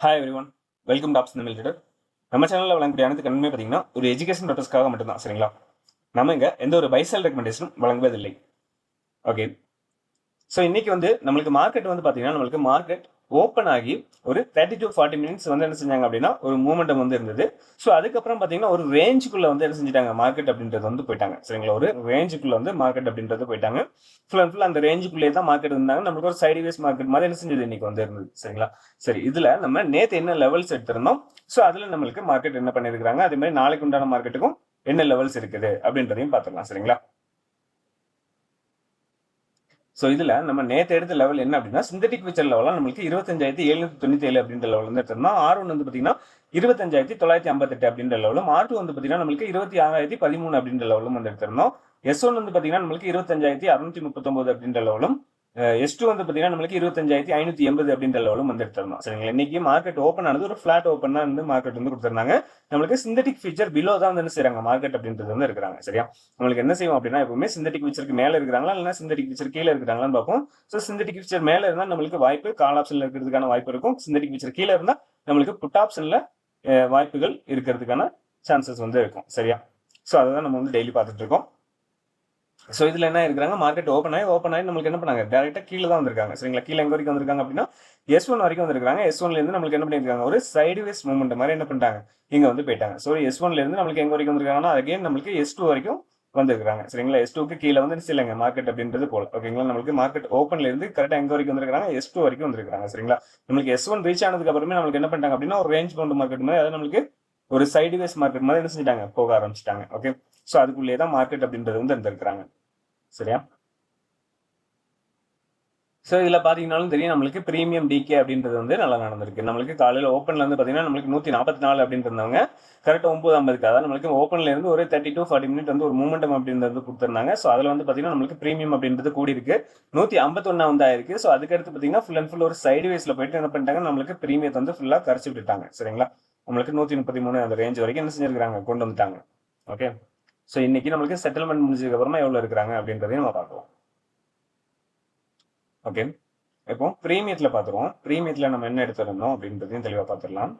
Hi everyone welcome Tops Tamil மில்டர் நம்ம சேனலில் வழங்கக்கூடிய அனைத்து கண்ணுமே பார்த்தீங்கன்னா ஒரு எஜுகேஷன் பர்பஸ்க்காக மட்டும்தான் சரிங்களா? நம்ம இங்கே எந்த ஒரு பைசல் ரெக்கமெண்டேஷனும் வழங்குவதில்லை. ஓகே ஸோ இன்னைக்கு வந்து நம்மளுக்கு மார்க்கெட் வந்து பார்த்தீங்கன்னா நம்மளுக்கு மார்க்கெட் ஓப்பன் ஆகி ஒரு தேர்ட்டி டு ஃபார்ட்டி மினிட்ஸ் வந்து என்ன செஞ்சாங்க அப்படின்னா ஒரு மூமெண்டம் வந்து இருந்தது. ஸோ அதுக்கப்புறம் பார்த்தீங்கன்னா ஒரு ரேஞ்சுக்குள்ளே வந்து என்ன செஞ்சிட்டாங்க? மார்க்கெட் அப்படின்றது வந்து போயிட்டாங்க. சரிங்களா? ஒரு ரேஞ்சுக்குள்ளே வந்து மார்க்கெட் அப்படின்றது போயிட்டாங்க. ஃபுல் அண்ட் ஃபுல் அந்த ரேஞ்சுக்குள்ளே தான் மார்க்கெட் இருந்தாங்க. நம்மளுக்கு ஒரு சைடு மார்க்கெட் மாதிரி என்ன செஞ்சது? இன்னைக்கு வந்து இருந்தது. சரிங்களா? சரி இதில் நம்ம நேற்று என்ன லெவல்ஸ் எடுத்திருந்தோம்? ஸோ அதில் நம்மளுக்கு மார்க்கெட் என்ன பண்ணியிருக்கிறாங்க? அதே மாதிரி நாளைக்கு உண்டான மார்க்கெட்டுக்கும் என்ன லெவல்ஸ் இருக்குது? அப்படின்றதையும் பார்த்துக்கலாம் சரிங்களா? ஸோ இதில் நம்ம நேற்று எடுத்த லெவல் என்ன அப்படின்னா சிந்தட்டிக் விச்சர் லெவலாக நம்மளுக்கு இருபத்தஞ்சாயிரத்தி எழுநூத்தி தொண்ணூற்றி ஏழு அப்படின்ற லெவல் வந்து எடுத்திருந்தோம். ஆர் ஒன் வந்து பார்த்தீங்கன்னா இருபத்தஞ்சாயிரத்தி தொள்ளாயிரத்தி ஐம்பத்தெட்டு அப்படின்ற லெவலும் ஆர் டூ வந்து பார்த்தீங்கன்னா நம்மளுக்கு இருபத்தி ஆறாயிரத்தி பதிமூணு அப்படின்ற லெவலும் வந்து எடுத்திருந்தோம். எஸ் ஒன் வந்து பார்த்தீங்கன்னா நம்மளுக்கு இருபத்தஞ்சாயிரத்தி அறுநூத்தி முப்பத்தொம்போது அப்படின்ற லெவலும் எஸ் டூ வந்து பார்த்தீங்கன்னா நம்மளுக்கு இருபத்தஞ்சாயிரத்தி ஐநூத்தி எண்பது அப்படின்ற லெவலும் வந்து எடுத்துருந்தோம் சரிங்களா? இன்னைக்கு மார்க்கெட் ஓப்பன் ஆனது ஒரு ஃபிளாட் ஓப்பனாக வந்து மார்க்கெட் வந்து கொடுத்துருந்தாங்க. நம்மளுக்கு சிந்தட்டிக் ஃபீச்சர் பிலோ தான் வந்து செய்கிறாங்க மார்க்கெட் அப்படின்றது வந்து இருக்கிறாங்க சரியா? நம்மளுக்கு என்ன செய்வோம் அப்படின்னா எப்பவுமே சிந்தட்டிக் ஃபீச்சருக்கு மேலே இருக்கிறாங்களா இல்லை சிந்தட்டிக் ஃபீச்சர் கீழே இருக்கிறாங்களான்னு பார்ப்போம். ஸோ சிந்தட்டிக் ஃபீச்சர் மேலே இருந்தால் நம்மளுக்கு வாய்ப்பு கால் ஆப்ஷன்ல இருக்கிறதுக்கான வாய்ப்பு இருக்கும். சிந்தட்டிக் ஃபீச்சர் கீழே இருந்தால் நம்மளுக்கு புட் ஆப்ஷன்ல வாய்ப்புகள் இருக்கிறதுக்கான சான்சஸ் வந்து இருக்கும். சரியா? ஸோ அதை தான் நம்ம வந்து டெய்லி பார்த்துட்டு இருக்கோம். ஸோ இதுல என்ன இருக்கிறாங்க? மார்க்கெட் ஓப்பன் ஆகி ஓப்பன் ஆகி நம்மளுக்கு என்ன பண்ணாங்க? டேரெக்டாக கீழே தான் வந்திருக்காங்க. சரிங்களா? கீழே எங்க வரைக்கும் வந்திருக்காங்க அப்படின்னா எஸ் ஒன் வரைக்கும் வந்திருக்காங்க. எஸ் ஒன்ல இருந்து நம்மளுக்கு என்ன பண்ணிருக்காங்க ஒரு சைடு வேஸ் மூவ்மெண்ட் மாதிரி என்ன பண்ணிட்டாங்க? இங்க வந்து போயிட்டாங்க. ஸோ எஸ் ஒன்ல இருந்து நம்மளுக்கு எங்க வரைக்கும் வந்திருக்காங்கன்னா அகைன் நம்மளுக்கு எஸ் டூ வரைக்கும் வந்திருக்காங்க சரிங்களா? எஸ் டூக்கு கீழே வந்து இல்லைங்க மார்க்கெட் அப்படின்றது போல. ஓகேங்களா நம்மளுக்கு மார்க்கெட் ஓப்பன்ல இருந்து கரெக்டா எங்க வரைக்கும் வந்திருக்காங்க எஸ் டூ வரைக்கும் வந்திருக்காங்க சரிங்களா? நம்மளுக்கு எஸ் ஒன் ரீச் ஆனதுக்கு அப்புறமே நம்மளுக்கு என்ன பண்ணிட்டாங்க அப்படின்னா ஒரு ரேஞ்ச் பவுண்ட் மார்க்கெட் மாதிரி அதாவது நம்மளுக்கு ஒரு சைடு வேஸ் மார்க்கெட் மாதிரி என்ன செஞ்சிட்டாங்க? போக ஆரம்பிச்சிட்டாங்க. ஓகே ஸோ அதுக்குள்ளேயே தான் மார்க்கெட் அப்படின்றது வந்து இருந்திருக்கிறாங்க. சரியா? ஸோ இதில் பார்த்தீங்கனாலும் தெரியும் நம்மளுக்கு ப்ரீமியம் டிகே அப்படின்றது வந்து நல்லா நடந்திருக்கு. நம்மளுக்கு காலையில் ஓப்பனில் வந்து பார்த்தீங்கன்னா நம்மளுக்கு நூற்றி நாற்பத்தி நாலு அப்படின்றவங்க கரெக்டாக ஒம்பது ஐம்பதுக்கு. அதாவது நம்மளுக்கு ஓப்பனில் இருந்து ஒரு தேர்ட்டி டூ ஃபார்ட்டி மினிட் வந்து ஒரு மூமெண்டம் அப்படின்றது கொடுத்துருந்தாங்க. ஸோ அதில் வந்து பார்த்தீங்கன்னா நம்மளுக்கு ப்ரீமியம் அப்படின்றது கூடி இருக்கு நூற்றி ஐம்பத்தொன்னா வந்து ஆயிருக்கு. ஸோ அதுக்கடுத்து பார்த்தீங்கன்னா ஃபுல் அண்ட் ஃபுல் ஒரு சைடு வேஸில் போயிட்டு என்ன பண்ணிட்டாங்க நம்மளுக்கு ப்ரீமியத்தை வந்து ஃபுல்லாக கரைச்சி விட்டுட்டாங்க. சரிங்களா? நம்மளுக்கு நூற்றி முப்பத்தி மூணு அந்த ரேஞ்ச் வரைக்கும் என்ன செஞ்சிருக்காங்க கொண்டு வந்துட்டாங்க. ஓகே ஸோ இன்னைக்கு நம்மளுக்கு செட்டில்மெண்ட் முடிஞ்சதுக்கு அப்புறமா எவ்வளோ இருக்கிறாங்க அப்படின்றதையும் நம்ம பார்க்கலாம். ஓகே இப்போ ப்ரீமியத்தில் பார்த்துருவோம். ப்ரீமியத்தில் நம்ம என்ன எடுத்துருந்தோம் அப்படின்றதையும் தெளிவாக பார்த்துடலாம்.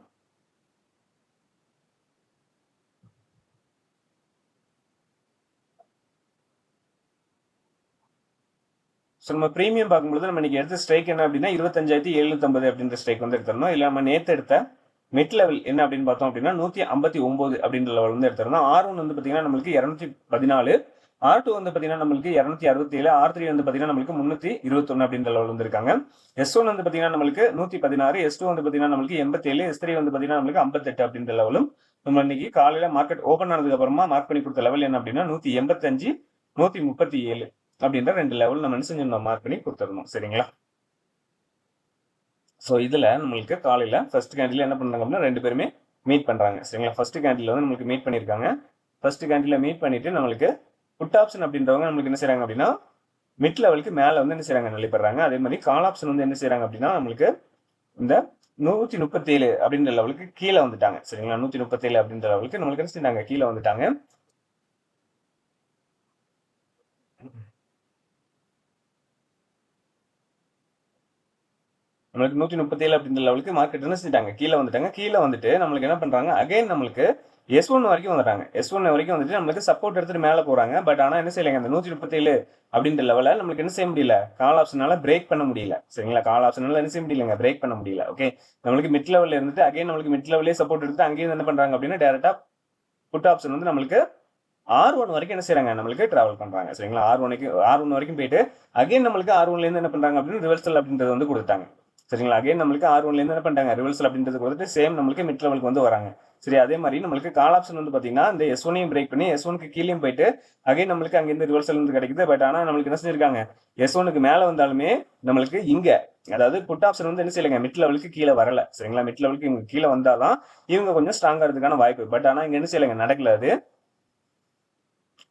ஸோ நம்ம ப்ரீமியம் பார்க்கும்போது நம்ம இன்னைக்கு எடுத்த ஸ்ட்ரைக் என்ன அப்படின்னா இருபத்தஞ்சாயிரத்தி எழுநூத்தம்பது அப்படின்ற ஸ்ட்ரைக் வந்து எடுத்துருந்தோம் இல்லை நம்ம நேற்று எடுத்த மிட் லெவல் என்ன அப்படின்னு பார்த்தோம் அப்படின்னா நூற்றி ஐம்பத்தி ஒம்பது அப்படின்ற லெவல் வந்து எடுத்துருந்தோம் ஆர் ஒன் வந்து பார்த்தீங்கன்னா நம்மளுக்கு இரநூத்தி பதினாலு ஆர் டூ வந்து பார்த்தீங்கன்னா நம்மளுக்கு இரநூத்தி அறுபத்தி ஏழு ஆர் த்ரீ வந்து பார்த்தீங்கன்னா நம்மளுக்கு முந்நூற்றி இருபத்தொன்று அப்படின்ற லெவல் வந்திருக்காங்க. எஸ் ஒன் வந்து பார்த்தீங்கன்னா நம்மளுக்கு நூற்றி பதினாறு எஸ் டூ வந்து பார்த்தீங்கன்னா நம்மளுக்கு எண்பத்தேழு எஸ் த்ரீ வந்து பார்த்தீங்கன்னா நம்மளுக்கு ஐம்பத்தெட்டு அப்படின்ற லெவலும் நம்ம இன்னைக்கு காலையில் மார்க்கெட் ஓப்பன் ஆனதுக்கு அப்புறமா மார்க் பண்ணி கொடுத்த லெவல் என்ன அப்படின்னா நூற்றி எண்பத்தஞ்சு நூற்றி முப்பத்தி ஏழு அப்படின்ற ரெண்டு லெவல் நம்ம என்ன செஞ்சிருந்தோம்? மார்க் பண்ணி கொடுத்துருந்தோம். சரிங்களா? ஸோ இதில் நம்மளுக்கு காலையில் ஃபர்ஸ்ட் கேண்டில் என்ன பண்ணாங்க அப்படின்னா ரெண்டு பேருமே மீட் பண்ணுறாங்க சரிங்களா? ஃபர்ஸ்ட் கேண்டில் வந்து நம்மளுக்கு மீட் பண்ணியிருக்காங்க ஃபர்ஸ்ட் கேண்டில் மீட் பண்ணிட்டு நம்மளுக்கு புட் ஆப்ஷன் அப்படின்றவங்க நம்மளுக்கு என்ன செய்கிறாங்க அப்படின்னா மிட் லெவலுக்கு மேலே வந்து என்ன செய்கிறாங்க நிலைப்படுறாங்க. அதே மாதிரி கால் ஆப்ஷன் வந்து என்ன செய்கிறாங்க அப்படின்னா நம்மளுக்கு இந்த நூற்றி முப்பத்தேழு அப்படின்ற லெவலுக்கு கீழே வந்துட்டாங்க. சரிங்களா? நூற்றி முப்பத்தேழு அப்படின்ற லெவலுக்கு நம்மளுக்கு என்ன செய்யறாங்க கீழே வந்துட்டாங்க. நம்மளுக்கு நூற்றி முப்பத்தேழு அப்படின்ற லெவலுக்கு மார்க்கெட் என்ன செஞ்சிட்டாங்க? கீழே வந்துட்டாங்க. கீழே வந்துட்டு நம்மளுக்கு என்ன பண்ணுறாங்க அகைன் நம்மளுக்கு எஸ் ஒன் வரைக்கும் வந்துட்டாங்க. எஸ் ஒன் வரைக்கும் வந்துட்டு நம்மளுக்கு சப்போர்ட் எடுத்துட்டு மேலே போகிறாங்க பட் ஆனால் என்ன செய்யலைங்க? அந்த நூற்றி முப்பத்தேழு அப்படின்ற லெவலில் நம்மளுக்கு என்ன செய்ய முடியல? கால் ஆப்ஷனால பிரேக் பண்ண முடியல. சரிங்களா? கால் ஆப்ஷனால என்ன செய்ய முடியலங்க? பிரேக் பண்ண முடியல. ஓகே நம்மளுக்கு மிட் லெவலில் இருந்துட்டு அகைன் நம்மளுக்கு மிட் லெவலே சப்போர்ட் எடுத்து அங்கேயும் என்ன பண்ணுறாங்க அப்படின்னா டேரெக்டாக புட் ஆப்ஷன் வந்து நம்மளுக்கு ஆர் ஒன் வரைக்கும் என்ன செய்யறாங்க? நம்மளுக்கு டிராவல் பண்றாங்க. சரிங்களா? ஆர் ஒனுக்கு ஆர் ஒன் வரைக்கும் போயிட்டு அகைன் நம்மளுக்கு ஆர் ஒன்ல இருந்து என்ன பண்றாங்க அப்படின்னு ரிவர்சல் அப்படின்றது வந்து கொடுத்தாங்க சரிங்களா? அகைன் நம்மளுக்கு ஆர் ஒன்லேருந்து என்ன பண்ணிட்டாங்க? ரிவர்சல் அப்படின்றது கொடுத்துட்டு சேம் நம்மளுக்கு மிட் லெவலுக்கு வந்து வராங்க. சரி அதே மாதிரி நம்மளுக்கு கால் ஆப்ஷன் வந்து பார்த்தீங்கன்னா இந்த எஸ் ஒனையும் பிரேக் பண்ணி எஸ் ஒனுக்கு கீழேயும் போயிட்டு அகைன் நம்மளுக்கு அங்கேருந்து ரிவர்சல் வந்து கிடைக்குது. பட் ஆனால் நம்மளுக்கு என்ன செஞ்சிருக்காங்க? எஸ் ஒனுக்கு மேலே வந்தாலுமே நம்மளுக்கு இங்கே அதாவது புட் ஆப்ஷன் வந்து என்ன செய்யலைங்க? மிட் லெவலுக்கு கீழே வரல. சரிங்களா? மிட் லெவலுக்கு இவங்க கீழே வந்தாலும் இவங்க கொஞ்சம் ஸ்ட்ராங்காகிறதுக்கான வாய்ப்பு. பட் ஆனால் இங்கே என்ன செய்யலைங்க? நடக்கல அது.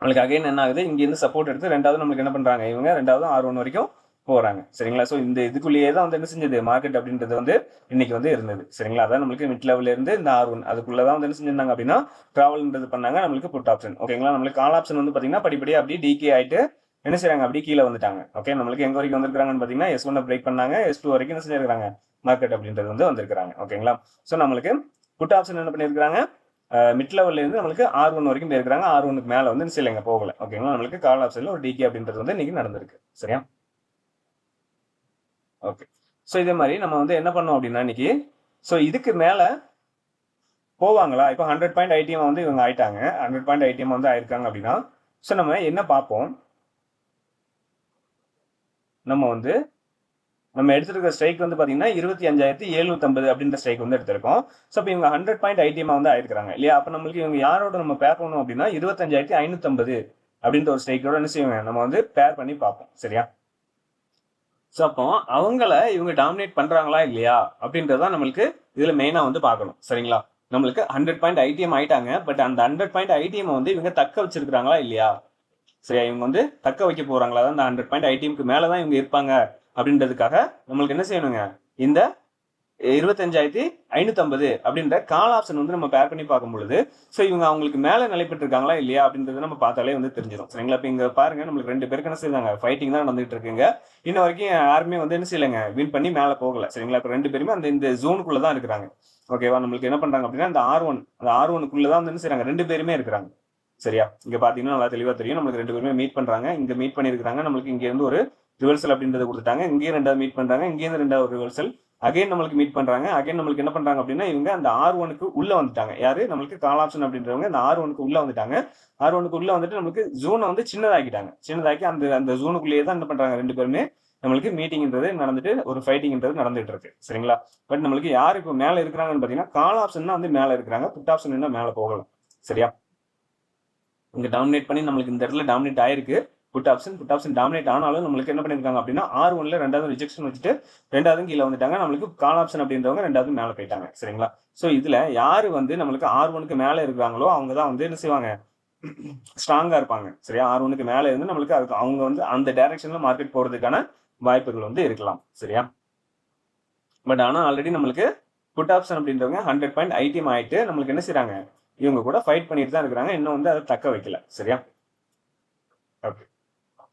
நம்மளுக்கு அகைன் என்ன ஆகுது? இங்கேருந்து சப்போர்ட் எடுத்து ரெண்டாவது நம்மளுக்கு என்ன பண்ணுறாங்க இவங்க ரெண்டாவது ஆர் ஒன் வரைக்கும் போறாங்க. சரிங்களா? ஸோ இந்த இதுக்குள்ளேயே தான் வந்து என்ன செஞ்சது? மார்க்கெட் அப்படின்றது வந்து இன்னைக்கு வந்து இருந்தது. சரிங்களா? அதான் நம்மளுக்கு மிட் லெவல்ல இருந்து இந்த ஆர் ஒன் அதுக்குள்ள தான் வந்து என்ன செஞ்சிருந்தாங்க அப்படின்னா டிராவல்ன்றது பண்ணாங்க நம்மளுக்கு புட் ஆப்ஷன் ஓகேங்களா நம்மளுக்கு கால் ஆப்ஷன் வந்து பாத்தீங்கன்னா படிப்படியாக அப்படியே டிகே ஆயிட்டு என்ன செய்யறாங்க அப்படியே கீழே வந்துட்டாங்க. ஓகே நம்மளுக்கு எங்க வரைக்கும் வந்திருக்காங்கன்னு பாத்தீங்கன்னா எஸ் ஒன்னை பிரேக் பண்ணாங்க எஸ் டூ வரைக்கும் என்ன செஞ்சிருக்காங்க மார்க்கெட் அப்படின்றது வந்து வந்திருக்காங்க ஓகேங்களா ஸோ நம்மளுக்கு புட் ஆப்ஷன் என்ன பண்ணியிருக்காங்க மிட் லெவல்ல இருந்து நம்மளுக்கு ஆர் ஒன் வரைக்கும் போயிருக்காங்க ஆர் ஒனுக்கு மேலே வந்து சிலைங்க போகல. ஓகேங்களா நம்மளுக்கு கால் ஆப்ஷன்ல ஒரு டிகே அப்படின்றது வந்து இன்னைக்கு நடந்திருக்கு. சரியா? ஓகே ஸோ இதே மாதிரி நம்ம வந்து என்ன பண்ணோம் அப்படின்னா இன்னைக்கு ஸோ இதுக்கு மேலே போவாங்களா? இப்போ ஹண்ட்ரட் பாயிண்ட் ஐடிஎம் வந்து இவங்க ஆயிட்டாங்க. ஹண்ட்ரட் பாயிண்ட் ஐடிஎம் வந்து ஆயிருக்காங்க அப்படின்னா ஸோ நம்ம என்ன பார்ப்போம்? நம்ம வந்து நம்ம எடுத்திருக்க ஸ்ட்ரைக் வந்து பார்த்தீங்கன்னா இருபத்தி அஞ்சாயிரத்தி எழுநூத்தம்பது அப்படின்ற ஸ்ட்ரைக் வந்து எடுத்திருக்கோம். ஸோ இப்போ இவங்க ஹண்ட்ரட் பாயிண்ட் ஐடிஎம் வந்து ஆயிருக்காங்க இல்லையா? அப்போ நம்மளுக்கு இவங்க யாரோட நம்ம பேர் பண்ணணும் அப்படின்னா இருபத்தஞ்சாயிரத்தி ஐநூத்தம்பது அப்படின்ற ஒரு ஸ்ட்ரைக்கோட என்ன செய்வாங்க? நம்ம வந்து பேர் பண்ணி பார்ப்போம். சரியா? ஸோ அப்போ அவங்கள இவங்க டாமினேட் பண்ணுறாங்களா இல்லையா? அப்படின்றதான் நம்மளுக்கு இதில் மெயினாக வந்து பார்க்கணும். சரிங்களா? நம்மளுக்கு ஹண்ட்ரட் பாயிண்ட் ஐடிஎம் ஆயிட்டாங்க. பட் அந்த ஹண்ட்ரட் பாயிண்ட் ஐடிஎம் வந்து இவங்க தக்க வச்சிருக்கிறாங்களா இல்லையா? சரியா? இவங்க வந்து தக்க வைக்க போகிறாங்களா அந்த ஹண்ட்ரட் பாயிண்ட் ஐடிஎம்க்கு மேலே தான் இவங்க இருப்பாங்க. அப்படின்றதுக்காக நம்மளுக்கு என்ன செய்யணுங்க? இந்த இருபத்தஞ்சாயிரத்தி ஐநூத்தம்பது அப்படின்ற கால் ஆப்ஷன் வந்து நம்ம பேர் பண்ணி பார்க்கும் பொழுது ஸோ இவங்க அவங்களுக்கு மேலே நிலை இல்லையா அப்படின்றத நம்ம பார்த்தாலே வந்து தெரிஞ்சிடும் சரிங்களா? இப்போ இங்கே பாருங்க நம்மளுக்கு ரெண்டு பேருக்கு என்ன செய்வாங்க ஃபைட்டிங் தான் நடந்துட்டு இருக்குங்க. இன்ன வரைக்கும் யாருமே வந்து என்ன செய்யலைங்க வின் பண்ணி மேலே போகல. சரிங்களா? இப்போ ரெண்டு பேருமே அந்த இந்த ஜோனுக்குள்ள தான் இருக்கிறாங்க. ஓகேவா நம்மளுக்கு என்ன பண்றாங்க அப்படின்னா அந்த ஆர் ஒன் அந்த ஆர் ஒனுக்குள்ள தான் வந்து என்ன செய்கிறாங்க ரெண்டு பேருமே இருக்கிறாங்க. சரியா? இங்க பாத்தீங்கன்னா நல்லா தெளிவா தெரியும். நம்மளுக்கு ரெண்டு பேருமே மீட் பண்றாங்க. இங்க மீட் பண்ணிருக்காங்க நம்மளுக்கு இங்க இருந்து ஒரு ரிவர்சல் அப்படின்றத கொடுத்துட்டாங்க. இங்கேயும் ரெண்டாவது மீட் பண்றாங்க. இங்கேருந்து ரெண்டாவது ரிவர்சல் அகைன் நம்மளுக்கு மீட் பண்றாங்க. அகைன் நம்மளுக்கு என்ன பண்றாங்க அப்படின்னா இவங்க அந்த ஆர் ஒனுக்கு உள்ள வந்துட்டாங்க. யாரு? நம்மளுக்கு கால் ஆப்ஷன் அப்படின்றவங்க அந்த ஆர் ஒனுக்கு உள்ள வந்துட்டாங்க. ஆர் ஒனுக்கு உள்ள வந்துட்டு நம்மளுக்கு ஜூனை வந்து சின்னதாக்கிட்டாங்க. சின்னதாக்கி அந்த அந்த ஜூனுக்குள்ளேயே தான் என்ன பண்றாங்க ரெண்டு பேருமே? நம்மளுக்கு மீட்டிங்ன்றது நடந்துட்டு ஒரு ஃபைட்டிங்ன்றது நடந்துட்டு இருக்கு. சரிங்களா? பட் நம்மளுக்கு யார் இப்போ மேல இருக்கிறாங்கன்னு பாத்தீங்கன்னா கால் ஆப்ஷன் தான் வந்து மேல இருக்கிறாங்க. புட் ஆப்ஷன் என்ன மேல போகலாம் சரியா? இங்க டாமினேட் பண்ணி நம்மளுக்கு இந்த இடத்துல டாமினேட் ஆயிருக்கு. Put option put option dominate ஆனாலும் நம்மளுக்கு என்ன பண்ணிருக்காங்க அப்படின்னா ஆர் ஒன்ல ரெண்டாவது ரிஜெக்ஷன் வச்சுட்டு ரெண்டாவது கீழே வந்துட்டாங்க. நம்மளுக்கு கால் ஆப்ஷன் அப்படின்றவங்க ரெண்டாவது மேலே போயிட்டாங்க. சரிங்களா? ஸோ இதுல யாரு வந்து நம்மளுக்கு ஆர் ஒனுக்கு மேலே இருக்கிறாங்களோ அவங்க தான் வந்து என்ன செய்வாங்க? ஸ்ட்ராங்கா இருப்பாங்க. சரியா? ஆர் ஒனுக்கு மேலே இருந்து நம்மளுக்கு அதுக்கு அவங்க வந்து அந்த டைரக்ஷன்ல மார்க்கெட் போறதுக்கான வாய்ப்புகள் வந்து இருக்கலாம். சரியா? பட் ஆனால் ஆல்ரெடி நம்மளுக்கு புட் ஆப்ஷன் அப்படின்றவங்க ஹண்ட்ரட் பாயிண்ட் ஐடிஎம் ஆயிட்டு நம்மளுக்கு என்ன செய்கிறாங்க இவங்க கூட ஃபைட் பண்ணிட்டு தான் இருக்கிறாங்க. இன்னும் வந்து அதை தக்க வைக்கல. சரியா? ஓகே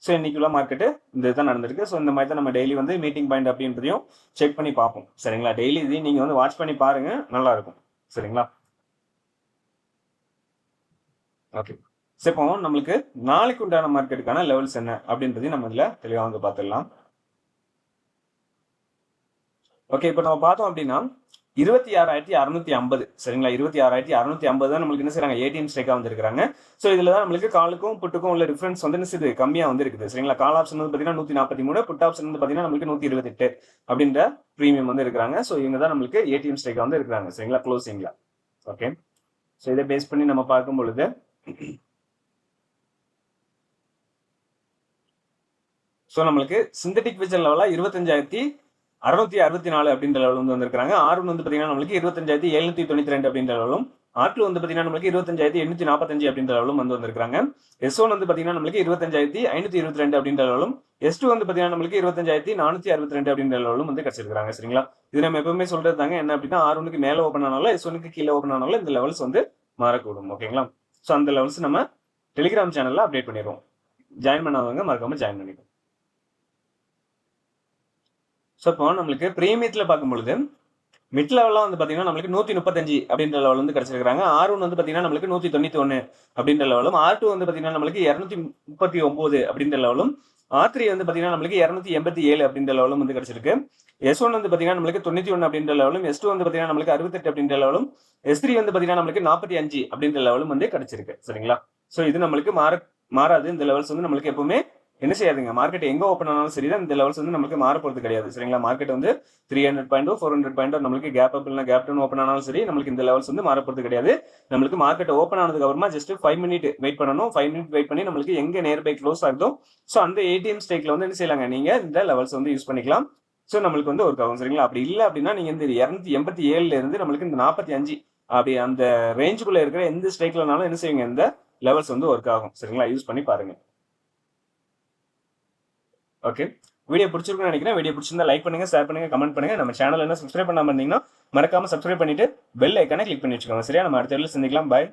ஸோ இன்னைக்குள்ள மார்க்கெட்டு இந்த இதுதான் நடந்திருக்கு. ஸோ இந்த மாதிரி தான் நம்ம டெய்லி வந்து மீட்டிங் பாயிண்ட் அப்படின்றதையும் செக் பண்ணி பார்ப்போம். சரிங்களா? டெய்லி இதையும் நீங்கள் வந்து வாட்ச் பண்ணி பாருங்க நல்லா இருக்கும். சரிங்களா? ஓகே சரி இப்போ நம்மளுக்கு நாளைக்கு உண்டான மார்க்கெட்டுக்கான லெவல்ஸ் என்ன அப்படின்றதையும் நம்ம இதில் தெளிவாக வந்து பார்த்துடலாம். ஓகே இப்போ நம்ம பார்த்தோம் அப்படின்னா இருபத்தி ஆறாயிரத்தி அறுநூத்தி ஐம்பது. சரிங்களா? இருபத்தி ஆறாயிரத்தி அறுநூத்தி ஐம்பது தான் நம்மளுக்கு என்ன செய்யறாங்க ஏடிஎம் ஸ்ட்ரைக்காக வந்திருக்காங்க ஸோ இதில் தான் நம்மளுக்கு காலுக்கும் புட்டுக்கும் உள்ள டிஃபரன்ஸ் வந்து என்ன செய்யுது கம்மியாக வந்து இருக்குது சரிங்களா? கால் ஆப்ஷன் வந்து பார்த்தீங்கன்னா நூற்றி நாற்பத்தி மூணு புட் ஆப்ஷன் வந்து பார்த்தீங்கன்னா நம்மளுக்கு நூற்றி இருபத்தெட்டு அப்படின்ற ப்ரீமியம் வந்து இருக்கிறாங்க. ஸோ இவங்க தான் நம்மளுக்கு ஏடிஎம் ஸ்ட்ரைக்காக வந்து இருக்கிறாங்க. சரிங்களா? க்ளோஸிங்களா ஓகே ஸோ இதை பேஸ் பண்ணி நம்ம பார்க்கும் பொழுது ஸோ நம்மளுக்கு சிந்தட்டிக் விஜன் லெவலாக இருபத்தஞ்சாயிரத்தி அறுநூத்தி அறுபத்தி நாலு அப்படின்ற லெவல் வந்து வந்திருக்காங்க ஆர் வந்து பார்த்தீங்கன்னா நம்மளுக்கு இருபத்தஞ்சாயிரத்தி எழுநூத்தி தொண்ணூத்தி ரெண்டு அப்படின்ற லெவலும் ஆர் வந்து பார்த்தீங்கன்னா நம்மளுக்கு இருபத்தஞ்சாயிரத்தி எண்ணூத்தி நாற்பத்தஞ்சு அப்படின்ற லெவலும் வந்து வந்திருக்காங்க எஸ் ஒன் வந்து பார்த்தீங்கன்னா நம்மளுக்கு இருபத்தஞ்சாயிரத்தி ஐநூத்தி இருபத்தி ரெண்டு அப்படின்ற லெவலும் எஸ் டூ வந்து பார்த்தீங்கன்னா நம்மளுக்கு இருபத்தஞ்சாயிரத்தி நானூத்தி அறுபத்தி ரெண்டு அப்படின்ற லெவலும் வந்து கிடைச்சிருக்காங்க சரிங்களா? இது நம்ம எப்பவுமே சொல்றது தாங்க. என்ன அப்படின்னா ஆர் ஒனுக்கு மேலே ஓப்பன் ஆனாலும் எஸ் ஒனுக்கு கீழே ஓப்பன் ஆனாலும் இந்த லெவல்ஸ் வந்து மாறக்கூடும். ஓகேங்களா ஸோ அந்த லெவல்ஸ் நம்ம டெலிகிராம் சேனல்ல அப்டேட் பண்ணிடுவோம். ஜாயின் பண்ணாதவங்க மறக்காம ஜாயின் பண்ணிடுவோம் ஸோ இப்போ நம்மளுக்கு பிரீமியத்தில் பார்க்கும் பொழுது மிட் லெவலாக வந்து பார்த்தீங்கன்னா நம்மளுக்கு நூற்றி முப்பத்தஞ்சு அப்படின்ற லெவல் வந்து கிடச்சிருக்காங்க ஆர் ஒன் வந்து பார்த்தீங்கன்னா நம்மளுக்கு நூற்றி தொண்ணூற்றி ஒன்று அப்படின்ற லெவலும் ஆர் டூ வந்து பார்த்தீங்கன்னா நம்மளுக்கு இரநூத்தி முப்பத்தி ஒம்பது அப்படின்ற லெவலும் ஆர் த்ரீ வந்து பார்த்தீங்கன்னா நம்மளுக்கு இரநூத்தி எண்பத்தி ஏழு அப்படின்ற லெவலும் வந்து கிடச்சிருக்கு. எஸ் ஒன் வந்து பார்த்தீங்கன்னா நம்மளுக்கு தொண்ணூற்றி ஒன்று அப்படின்ற லெவலும் எஸ் டூ வந்து பார்த்தீங்கன்னா நம்மளுக்கு அறுபத்தெட்டு அப்படின்ற லெவலும் எஸ் த்ரீ வந்து பார்த்தீங்கன்னா நம்மளுக்கு நாற்பத்தி அஞ்சு அப்படின்ற லெவலும் வந்து கிடச்சிருக்கு. சரிங்களா? ஸோ இது நம்மளுக்கு மாற மாறாது. இந்த லெவல்ஸ் வந்து நம்மளுக்கு எப்பவுமே என்ன செய்யாதுங்க. மார்க்கெட் எங்க ஓப்பன் ஆனாலும் சரி தான் இந்த லெவல்ஸ் வந்து நமக்கு மாற போறது கிடையாது. சரிங்களா? மார்க்கெட் வந்து த்ரீ ஹண்ட்ரட் பாயிண்டோ ஃபோர் ஹண்ட்ரட் பாயிண்டோ நம்மளுக்கு கேப் அப் இல்லை கேப் டவுன் ஓப்பன் ஆனாலும் சரி நம்மளுக்கு இந்த லெவல்ஸ் வந்து மாற போறது கிடையாது. நம்மளுக்கு மார்க்கெட் ஓப்பன் ஆனதுக்கு அப்புறமா ஜஸ்ட் ஃபைவ் மினிட் வெயிட் பண்ணணும். ஃபைவ் மினிட் வெயிட் பண்ணி நம்மளுக்கு எங்க நேர் பை க்ளோஸ் ஆகுதோ ஸோ அந்த ஏடிஎம் ஸ்டேக்ல வந்து என்ன செய்யலாங்க? நீங்க இந்த லெவல்ஸ் வந்து யூஸ் பண்ணிக்கலாம். ஸோ நம்மளுக்கு வந்து ஒர்க் ஆகும் சரிங்களா? அப்படி இல்லை அப்படின்னா நீங்க இந்த இரநூத்தி எண்பத்தி ஏழுல இருந்து நம்மளுக்கு இந்த நாற்பத்தி அஞ்சு அப்படி அந்த ரேஞ்சுக்குள்ள இருக்கிற எந்த ஸ்ட்ரைக்லனாலும் என்ன செய்வீங்க? இந்த லெவல்ஸ் வந்து ஒர்க் ஆகும். சரிங்களா? யூஸ் பண்ணி பாருங்க. ஓகே வீடியோ பிடிச்சிருக்குன்னு நினைக்கிறேன். வீடியோ பிடிச்சிருந்தா லைக் பண்ணுங்க ஷேர் பண்ணுங்க கமெண்ட் பண்ணுங்க. நம்ம சேனல் என்ன சப்ஸ்கிரைப் பண்ணாம இருந்தீங்கன்னா மறக்காம சப்ஸ்கிரைப் பண்ணிட்டு பெல் ஐக்கானே கிளிக் பண்ணி வச்சுக்கோங்க. சரியா? நம்ம அடுத்த வீடியோல சந்திக்கலாம். பாய்